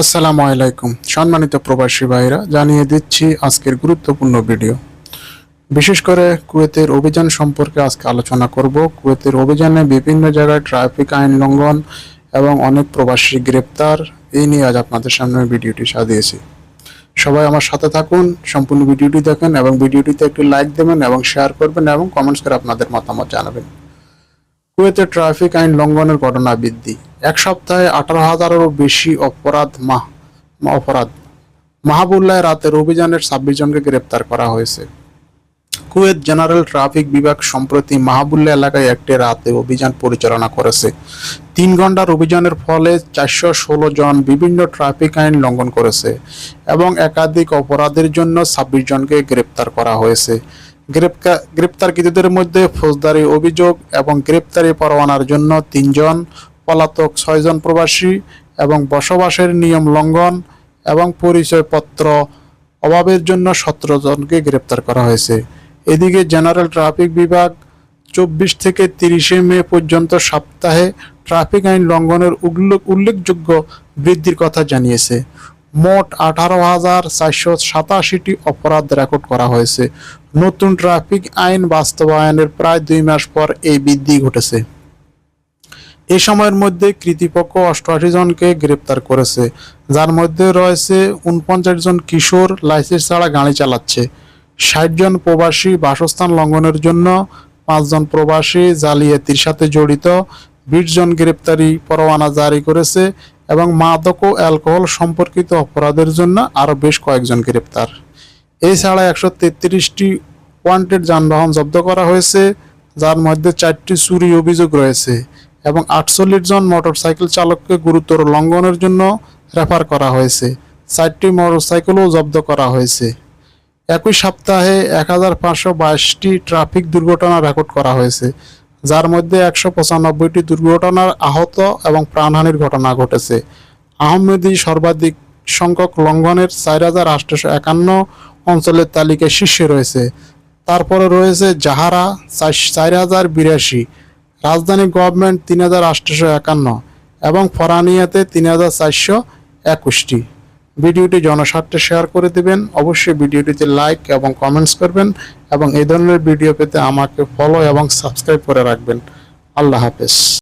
আসসালামু আলাইকুম, সম্মানিত প্রবাসী ভাইরা, জানিয়ে দিচ্ছি আজকের গুরুত্বপূর্ণ ভিডিও। বিশেষ করে কুয়েতের অভিযান সম্পর্কে আজকে আলোচনা করব। কুয়েতের অভিযানে বিভিন্ন জায়গায় ট্রাফিক আইন লঙ্ঘন এবং অনেক প্রবাসী গ্রেপ্তার, এই নিয়ে আজ আপনাদের সামনে ভিডিওটি সাজিয়েছি। সবাই আমার সাথে থাকুন, সম্পূর্ণ ভিডিওটি দেখেন এবং ভিডিওটিতে একটি লাইক দেবেন এবং শেয়ার করবেন এবং কমেন্টস করে আপনাদের মতামত জানাবেন। কুয়েতে ট্রাফিক আইন লঙ্ঘনের ঘটনা বৃদ্ধি। এক সপ্তাহে আঠারো হাজারেরও বেশি অপরাধ মাহ অপরাধ। মাহাবুল্লাহ রাতের অভিযানের ছাব্বিশ জনকে গ্রেপ্তার করা হয়েছে। কুয়েত জেনারেল ট্রাফিক বিভাগ সম্প্রতি মাহাবুল্লাহ এলাকায় একটি রাতে অভিযান পরিচালনা করেছে। তিন ঘণ্টার অভিযানের ফলে চারশো ষোলো জন বিভিন্ন ট্রাফিক আইন লঙ্ঘন করেছে এবং একাধিক অপরাধের জন্য ছাব্বিশ জনকে গ্রেপ্তার করা হয়েছে। গ্রেপ্তারকৃতদের মধ্যে ফৌজদারি অভিযোগ এবং গ্রেপ্তারি পরোয়ানার জন্য তিনজন, পলাতক ছয়জন প্রবাসী এবং বসবাসের নিয়ম লঙ্ঘন এবং পরিচয়পত্র অভাবের জন্য সতেরো জনকে গ্রেপ্তার করা হয়েছে। এদিকে জেনারেল ট্রাফিক বিভাগ চব্বিশ থেকে তিরিশে মে পর্যন্ত সপ্তাহে ট্রাফিক আইন লঙ্ঘনের উল্লেখ, উল্লেখযোগ্য বৃদ্ধির কথা জানিয়েছে। মোট আঠারো হাজার চারশো সাতাশিটি অপরাধ রেকর্ড করা হয়েছে। নতুন ট্রাফিক আইন বাস্তবায়নের প্রায় দুই মাস পর এই বৃদ্ধি ঘটেছে। এ সময়ের মধ্যে কৃতিপক্ষ অষ্টআশি জনকে গ্রেপ্তার করেছে, যার মধ্যে রয়েছে উনপঞ্চাশ জন কিশোর লাইসেন্স ছাড়া গাড়ি চালাচ্ছে, ষাট জন প্রবাসী বাসস্থান লঙ্ঘনের জন্য পাঁচজন প্রবাসী জালিয়াতির সাথে জড়িত, বিশ জন গ্রেপ্তারি পরোয়ানা জারি করেছে এবং মাদক ও অ্যালকোহল সম্পর্কিত অপরাধের জন্য আরও বেশ কয়েকজন গ্রেপ্তার। এছাড়া একশো তেত্রিশটি ওয়ান্টেড যানবাহন জব্দ করা হয়েছে, যার মধ্যে চারটি চুরি অভিযোগ রয়েছে এবং আটচল্লিশ জন মোটরসাইকেল চালককে গুরুতর লঙ্ঘনের জন্য রেফার করা হয়েছে। চারটি মোটরসাইকেলও জব্দ করা হয়েছে। একই সপ্তাহে এক হাজার পাঁচশো বাইশটি ট্রাফিক দুর্ঘটনা রেকর্ড করা হয়েছে। যার মধ্যে একশো পঁচানব্বইটি দুর্ঘটনার আহত এবং প্রাণহানির ঘটনা ঘটেছে। আহমেদি সর্বাধিক সংখ্যক লঙ্ঘনের চার হাজার আটশোশো একান্ন অঞ্চলের তালিকায় শীর্ষে রয়েছে। তারপরে রয়েছে জাহারা, চার- হাজার বিরাশি, রাজধানী গভর্নমেন্ট তিন হাজার আটশোশো একান্ন এবং ফরানিয়াতে তিন হাজার চারশো একুশটি। ভিডিওটি জনস্বার্থে শেয়ার করে দিবেন। অবশ্যই ভিডিওটিতে লাইক এবং কমেন্টস করবেন এবং এই ধরনের ভিডিও পেতে আমাকে ফলো এবং সাবস্ক্রাইব করে রাখবেন। আল্লাহ হাফেজ।